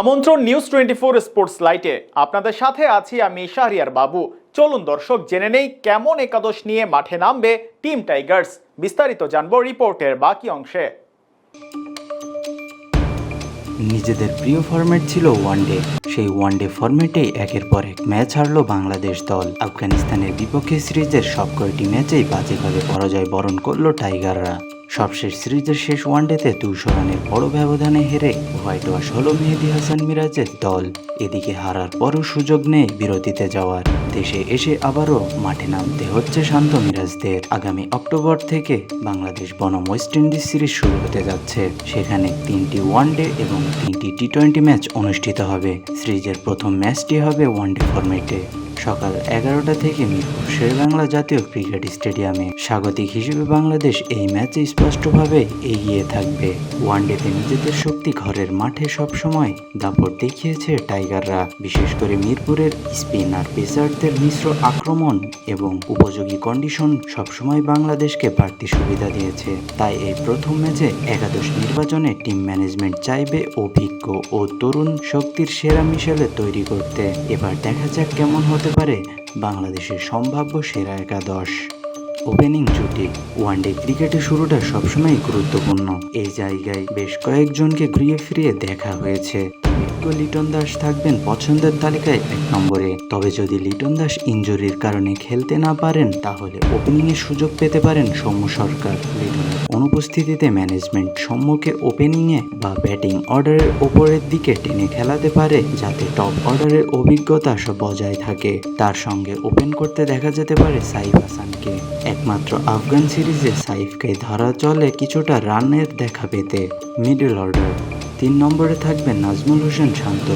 আমন্ত্রণ news twenty four sports লাইটে আপনাদের সাথে আছি আমি শাহরিয়ার বাবু। চলুন দর্শক, জেনে নেই কেমন একাদশ নিয়ে মাঠে নামবে টিম টাইগার্স বিস্তারিত জানব রিপোর্টের বাকি অংশে। নিজেদের প্রিয় ফরম্যাট ছিল ওয়ানডে সেই ওয়ানডে ফরম্যাটেই একের পর এক ম্যাচ হারল বাংলাদেশ দল। আফগানিস্তানের বিপক্ষে সিরিজের সব কয়টি ম্যাচেই বাজেভাবে পরাজয় বরণ করল টাইগাররা সবশেষ সিরিজের শেষ ওয়ানডেতে দুশো রানের বড় ব্যবধানে হেরে হোয়াইট ওয়াশ হল মেহেদি হাসান মিরাজের দল। এদিকে হারার পরও সুযোগ নেই বিরতিতে যাওয়ার। দেশে এসে আবারও মাঠে নামতে হচ্ছে শান্ত মিরাজদের। আগামী অক্টোবর থেকে বাংলাদেশ বনাম ওয়েস্ট ইন্ডিজ সিরিজ শুরু হতে যাচ্ছে। সেখানে তিনটি ওয়ানডে এবং তিনটি টি টোয়েন্টি ম্যাচ অনুষ্ঠিত হবে। সিরিজের প্রথম ম্যাচটি হবে ওয়ানডে ফরম্যাটে। সকাল এগারোটা থেকে মিরপুর শেরবাংলা জাতীয় ক্রিকেট স্টেডিয়ামে স্বাগতিক হিসেবে বাংলাদেশ এই ম্যাচে স্পষ্টভাবে এগিয়ে থাকবে। ওয়ানডেতে নিজেদের শক্তি ঘরের মাঠে সবসময় দাপট দেখিয়েছে টাইগাররা। বিশেষ করে মিরপুরের স্পিনার, পেসারদের মিশ্র আক্রমণ এবং উপযোগী কন্ডিশন সবসময় বাংলাদেশকে বাড়তি সুবিধা দিয়েছে। তাই এই প্রথম ম্যাচে একাদশ নির্বাচনে টিম ম্যানেজমেন্ট চাইবে অভিজ্ঞ ও তরুণ শক্তির সেরা মিশেলে তৈরি করতে। এবার দেখা যাক কেমন হতে পারে বাংলাদেশের সম্ভাব্য সেরা একাদশ। ওপেনিং জুটি ওয়ানডে ক্রিকেটের শুরুটা সবসময় গুরুত্বপূর্ণ। এই জায়গায় বেশ কয়েকজনকে ঘুরিয়ে ফিরিয়ে দেখা হয়েছে। বিজ্ঞ লিটন দাস থাকবেন পছন্দের তালিকায় এক নম্বরে। তবে যদি লিটন দাস ইঞ্জুরির কারণে খেলতে না পারেন, তাহলে ওপেনিংয়ের সুযোগ পেতে পারেন সৌম্য সরকার। অনুপস্থিতিতে ম্যানেজমেন্ট সৌম্যকে ওপেনিংয়ে বা ব্যাটিং অর্ডারের ওপরের দিকে টেনে খেলাতে পারে, যাতে টপ অর্ডারের অভিজ্ঞতা বজায় থাকে। তার সঙ্গে ওপেন করতে দেখা যেতে পারে সাইফ হাসানকে। একমাত্র আফগান সিরিজে সাইফকে ধরা চলে কিছুটা রানের দেখা পেতে। মিডল অর্ডার তিন নম্বরে থাকবেন নাজমুল হোসেন শান্ত।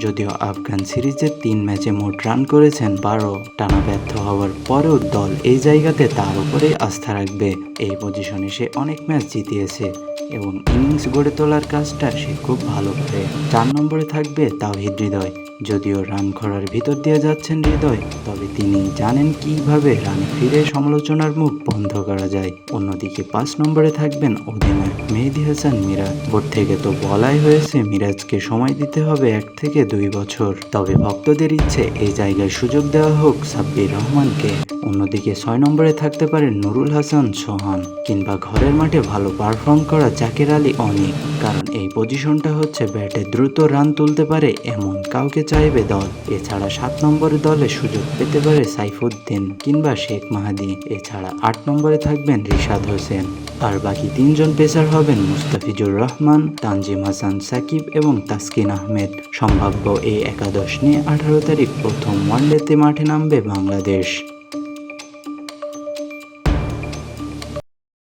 যদিও আফগান সিরিজের তিন ম্যাচে মোট রান করেছেন বারো, টানা ব্যর্থ হওয়ার পরেও দল এই জায়গাতে তার উপরেই আস্থা রাখবে। এই পজিশনে সে অনেক ম্যাচ জিতিয়েছে। এবং ইনিংস গড়ে তোলার কাজটা সে খুব ভালো করে। চার নম্বরে থাকবে তাওহিদ হৃদয়। যদিও রান খরার ভিতর দিয়ে যাচ্ছেন হৃদয়, তবে তিনি জানেন কীভাবে রান ফিরে সমালোচনার মুখ বন্ধ করা যায়। অন্যদিকে পাঁচ নম্বরে থাকবেন অধিনায়ক মেহেদি হাসান মিরাজ। বোর্ড থেকে তো বলাই হয়েছে, মিরাজকে সময় দিতে হবে এক থেকে দুই বছর। তবে ভক্তদের ইচ্ছে এই জায়গায় সুযোগ দেওয়া হোক সাব্বির রহমানকে। অন্যদিকে ছয় নম্বরে থাকতে পারেন নুরুল হাসান সোহান কিংবা ঘরের মাঠে ভালো পারফর্ম করা জাকির আলী অনেক, কারণ এই পজিশনটা হচ্ছে ব্যাটে দ্রুত রান তুলতে পারে এমন কাউকে চাইবে দল। এছাড়া সাত নম্বরে দলে সুযোগ পেতে পারে সাইফুদ্দিন কিংবা শেখ মাহাদি। এছাড়া আট নম্বরে থাকবেন রিশাদ হোসেন। আর বাকি তিনজন পেসার হবেন মুস্তাফিজুর রহমান, তানজিম হাসান সাকিব এবং তাসকিন আহমেদ। সম্ভাব্য এই একাদশ নিয়ে আঠারো তারিখ প্রথম ওয়ানডেতে মাঠে নামবে বাংলাদেশ।